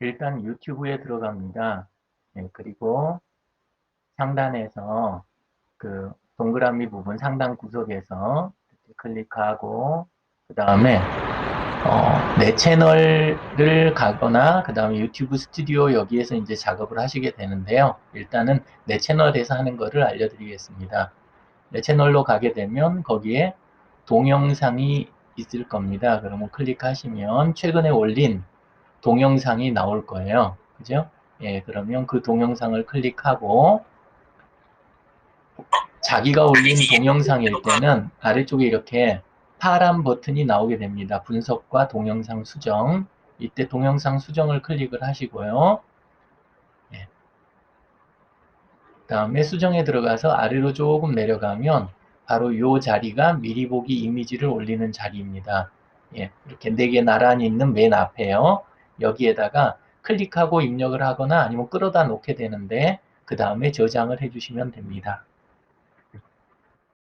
일단 유튜브에 들어갑니다. 예, 그리고 상단에서 그 동그라미 부분 상단 구석에서 클릭하고 그 다음에 어, 내 채널을 가거나 그 다음에 유튜브 스튜디오 여기에서 이제 작업을 하시게 되는데요. 일단은 내 채널에서 하는 거를 알려드리겠습니다. 내 채널로 가게 되면 거기에 동영상이 있을 겁니다. 그러면 클릭하시면 최근에 올린 동영상이 나올 거예요. 그죠? 예, 그러면 그 동영상을 클릭하고 자기가 올린 동영상일 때는 아래쪽에 이렇게 파란 버튼이 나오게 됩니다. 분석과 동영상 수정. 이때 동영상 수정을 클릭을 하시고요. 예. 다음에 수정에 들어가서 아래로 조금 내려가면 바로 이 자리가 미리 보기 이미지를 올리는 자리입니다. 예, 이렇게 네 개 나란히 있는 맨 앞에요. 여기에다가 클릭하고 입력을 하거나 아니면 끌어다 놓게 되는데 그 다음에 저장을 해주시면 됩니다.